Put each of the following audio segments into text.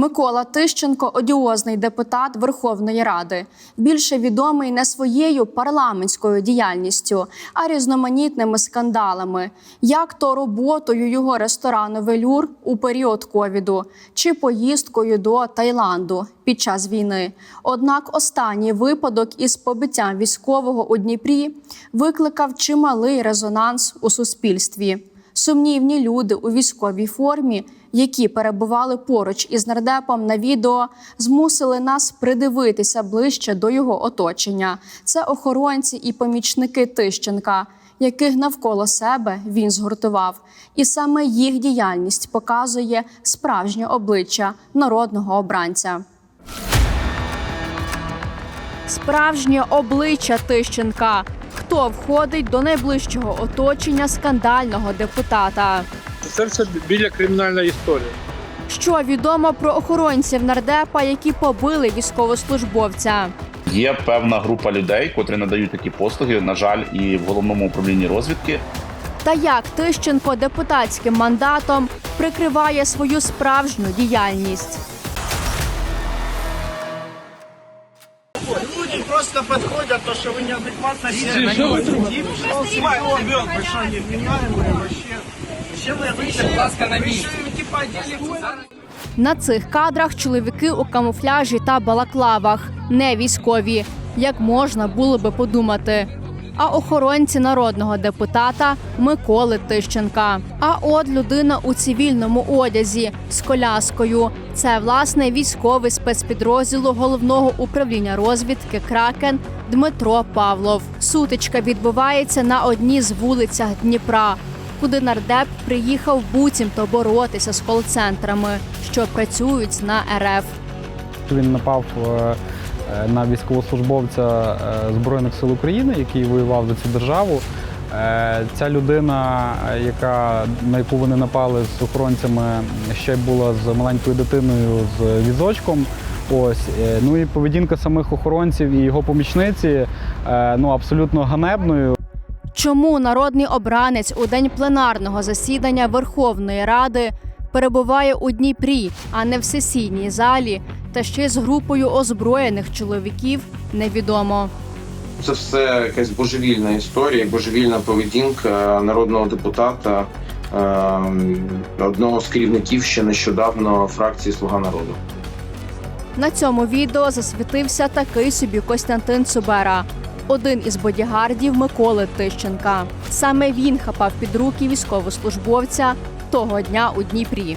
Микола Тищенко одіозний депутат Верховної Ради, більше відомий не своєю парламентською діяльністю, а різноманітними скандалами, як то роботою його ресторану Велюр у період ковіду чи поїздкою до Таїланду під час війни. Однак останній випадок із побиттям військового у Дніпрі викликав чималий резонанс у суспільстві. Сумнівні люди у військовій формі, які перебували поруч із нардепом на відео, змусили нас придивитися ближче до його оточення. Це охоронці і помічники Тищенка, яких навколо себе він згуртував. І саме їх діяльність показує справжнє обличчя народного обранця. Справжнє обличчя Тищенка. Хто входить до найближчого оточення скандального депутата? Це все біля кримінальної історії. Що відомо про охоронців нардепа, які побили військовослужбовця? Є певна група людей, котрі надають такі послуги, на жаль, і в головному управлінні розвідки. Та як Тищенко депутатським мандатом прикриває свою справжню діяльність? Люди просто подходят, то, что вы неадекватно себя ведете. Ребенок большой невменяемый Зачем Будь ласка, на місці. На цих кадрах чоловіки у камуфляжі та балаклавах, не військові, як можна було би подумати. А охоронці народного депутата Миколи Тищенка. А от людина у цивільному одязі з коляскою. Це власне військовий спецпідрозділу головного управління розвідки Кракен Дмитро Павлов. Сутичка відбувається на одній з вулицях Дніпра, куди нардеп приїхав буцімто боротися з кол-центрами, що працюють на РФ. Він напав е, е, на військовослужбовця е, Збройних сил України, який воював за цю державу. Ця людина, яка, на яку вони напали з охоронцями, ще й була з маленькою дитиною з візочком. Ось ну і поведінка самих охоронців і його помічниці ну абсолютно ганебною. Чому народний обранець у день пленарного засідання Верховної Ради перебуває у Дніпрі, а не в сесійній залі, та ще з групою озброєних чоловіків, невідомо. Це все якась божевільна історія, божевільна поведінка народного депутата, е, одного з керівників ще нещодавно фракції Слуга народу. На цьому відео засвітився такий собі Костянтин Цубера, один із бодігардів Миколи Тищенка. Саме він хапав під руки військовослужбовця того дня у Дніпрі.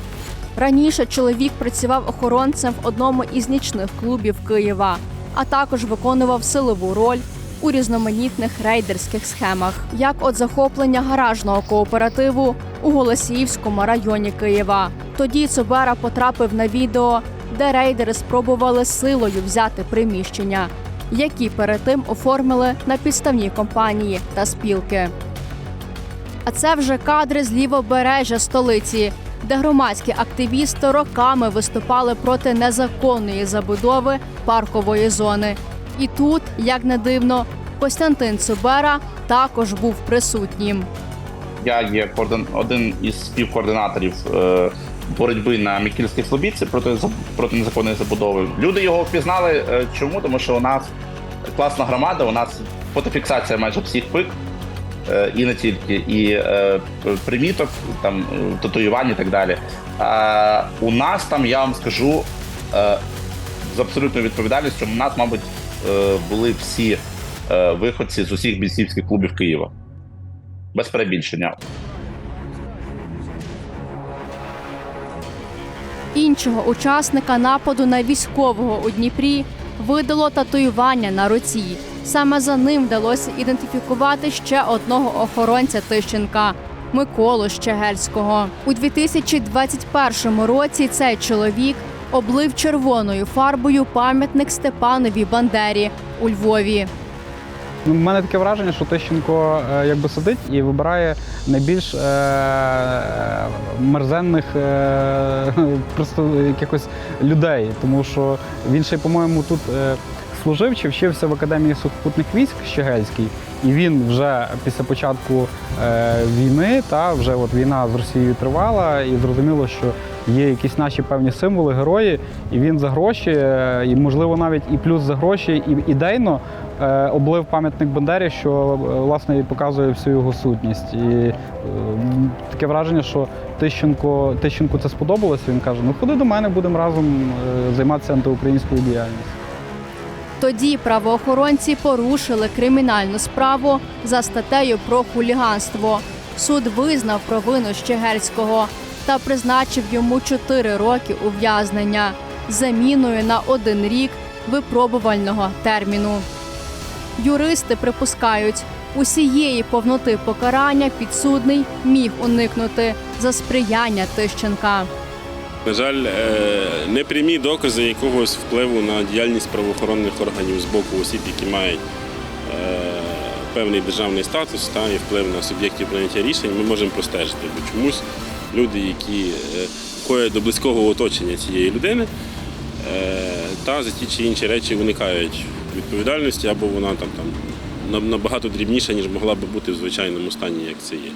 Раніше чоловік працював охоронцем в одному із нічних клубів Києва, а також виконував силову роль у різноманітних рейдерських схемах, як от захоплення гаражного кооперативу у Голосіївському районі Києва. Тоді Цубера потрапив на відео, де рейдери спробували силою взяти приміщення, які перед тим оформили на підставні компанії та спілки. А це вже кадри з лівобережжя столиці, де громадські активісти роками виступали проти незаконної забудови паркової зони. І тут, як не дивно, Костянтин Цубера також був присутнім. Я є один із співкоординаторів е, боротьби на Мікільській Слобідці проти проти незаконної забудови. Люди його впізнали. е, Чому? Тому що у нас класна громада, у нас фотофіксація майже всіх пик. е, І не тільки, і е, приміток, там е, татуювань і так далі. А у нас там, я вам скажу, е, з абсолютною відповідальністю, у нас, мабуть, е, були всі е, виходці з усіх бійцівських клубів Києва. Без перебільшення. Іншого учасника нападу на військового у Дніпрі видало татуювання на руці. Саме за ним вдалося ідентифікувати ще одного охоронця Тищенка Миколу Щегельського. У 2021 році цей чоловік облив червоною фарбою пам'ятник Степанові Бандері у Львові. Ну, У мене таке враження, що Тищенко е, якби сидить і вибирає найбільш е, мерзенних е, просто якихось людей, тому що він ще, по-моєму, тут е, служив чи вчився в академії сухопутних військ Щегельський, і він вже після початку е, війни, та вже от війна з Росією тривала, і зрозуміло, що є якісь наші певні символи, герої, і він за гроші, е, і можливо навіть і плюс за гроші, і ідейно е, облив пам'ятник Бандері, що е, власне і показує всю його сутність. І таке враження, що Тищенко, Тищенку це сподобалося. Він каже: ну ходи до мене, будемо разом займатися антиукраїнською діяльністю. Тоді правоохоронці порушили кримінальну справу за статтею про хуліганство. Суд визнав провину Щегельського та призначив йому 4 роки ув'язнення заміною на один рік випробувального терміну. Юристи припускають, усієї повноти покарання підсудний міг уникнути за сприяння Тищенка. На жаль, е, непрямі докази якогось впливу на діяльність правоохоронних органів з боку осіб, які мають е, певний державний статус та і вплив на суб'єктів прийняття рішень, ми можемо простежити. Бо чомусь люди, які е, входять до близького оточення цієї людини, е, та за ті чи інші речі уникають відповідальності, або вона там, там набагато дрібніша, ніж могла би бути в звичайному стані, як це є.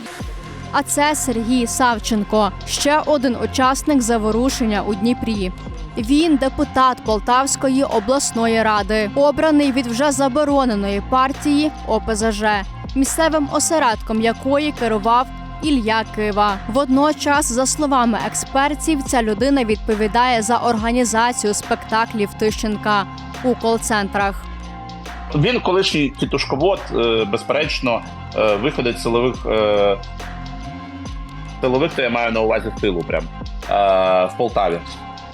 А це Сергій Савченко, ще один учасник заворушення у Дніпрі. Він депутат Полтавської обласної ради, обраний від вже забороненої партії ОПЗЖ, місцевим осередком якої керував Ілля Кива. Водночас, за словами експертів, ця людина відповідає за організацію спектаклів Тищенка у кол-центрах. Він колишній тітушковод, е, безперечно, е, виходить силових. е, Силових, то я маю на увазі силу прям в Полтаві.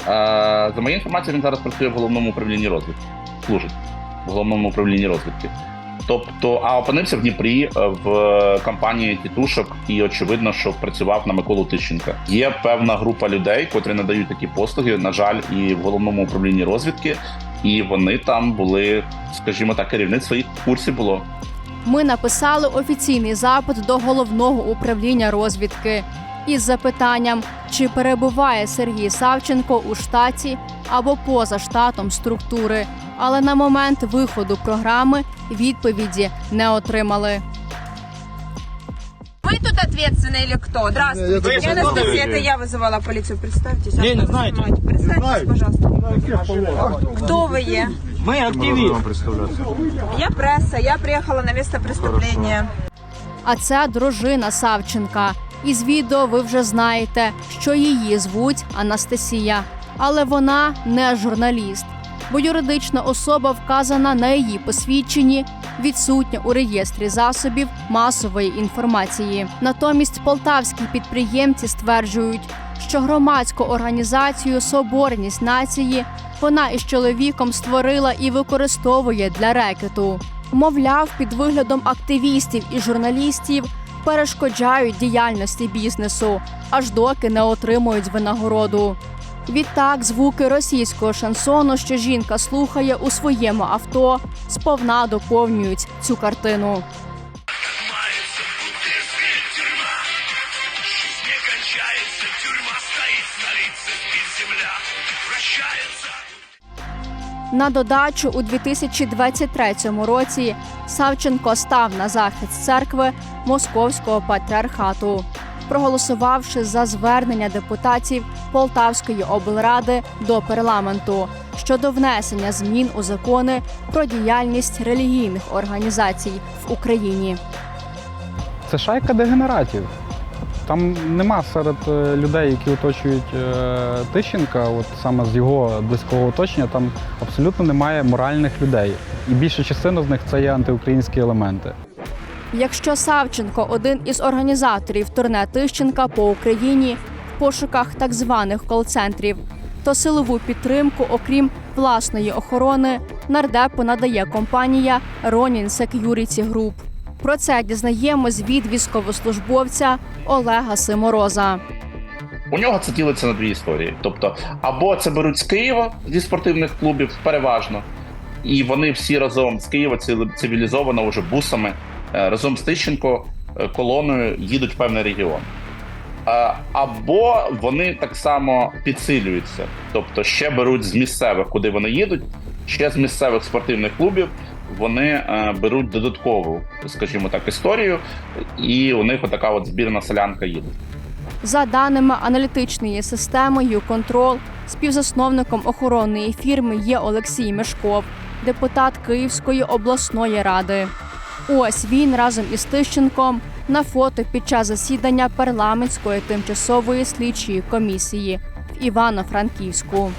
За моєю інформацією, він зараз працює в головному управлінні розвідки. Служить в головному управлінні розвідки. Тобто, а опинився в Дніпрі е, в компанії тітушок, і очевидно, що працював на Миколу Тищенка. Є певна група людей, котрі надають такі послуги, на жаль, і в головному управлінні розвідки, і вони там були, скажімо так, керівництво їх в курсі було. Ми написали офіційний запит до головного управління розвідки із запитанням, чи перебуває Сергій Савченко у штаті або поза штатом структури Але на момент виходу програми відповіді не отримали. Вы тут ответственный или кто? Здравствуйте. Я Анастасия, это я вызывала полицию. Представьтесь. Не, не Автор знаете. снимаете. Представьтесь, пожалуйста. Кто вы е? Ми активісти. Я пресса. Я приехала на место преступления. А це дружина Савченка. Із відео ви вже знаєте, що її звуть Анастасія, але вона не журналіст, бо юридична особа вказана на її посвідченні відсутня у реєстрі засобів масової інформації. Натомість полтавські підприємці стверджують, що громадську організацію Соборність нації вона із чоловіком створила і використовує для рекету. Мовляв, під виглядом активістів і журналістів перешкоджають діяльності бізнесу, аж доки не отримують винагороду. Відтак, звуки російського шансону, що жінка слухає у своєму авто, сповна доповнюють цю картину. На додачу у 2023 році Савченко став на захист церкви Московського патріархату, проголосувавши за звернення депутатів Полтавської облради до парламенту щодо внесення змін у закони про діяльність релігійних організацій в Україні. Це шайка дегенератів. Там нема серед е, людей, які оточують е, Тищенка, от саме з його близького оточення, там абсолютно немає моральних людей. І більша частина з них це є антиукраїнські елементи. Якщо Савченко один із організаторів турне Тищенка по Україні в пошуках так званих кол-центрів, то силову підтримку, окрім власної охорони, нардепу надає компанія Ronin Security Group. Про це дізнаємось від військовослужбовця Олега Симороза. У нього це ділиться на дві історії. Тобто, або це беруть з Києва зі спортивних клубів, переважно, і вони всі разом з Києва циві- цивілізовано вже бусами разом з Тищенко е, колоною їдуть в певний регіон. Е, Або вони так само підсилюються, тобто ще беруть з місцевих, куди вони їдуть, ще з місцевих спортивних клубів вони е, беруть додаткову, скажімо так, історію, і у них отака от збірна селянка їде. За даними аналітичної системи «Юконтрол», співзасновником охоронної фірми є Олексій Мешков, депутат Київської обласної ради. Ось він разом із Тищенком на фото під час засідання парламентської тимчасової слідчої комісії в Івано-Франківську.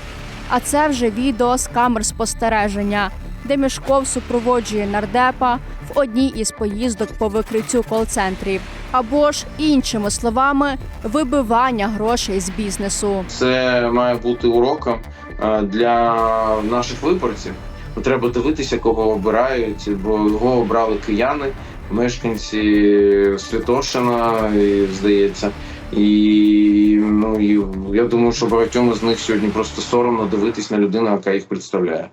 А це вже відео з камер спостереження, де Мішков супроводжує нардепа в одній із поїздок по викриттю кол-центрів, або ж іншими словами, вибивання грошей з бізнесу. Це має бути уроком е, для наших виборців. Треба дивитися, кого обирають, бо його обрали кияни, мешканці Святошина, здається. І ну і я думаю, що багатьом з них сьогодні просто соромно дивитись на людину, яка їх представляє.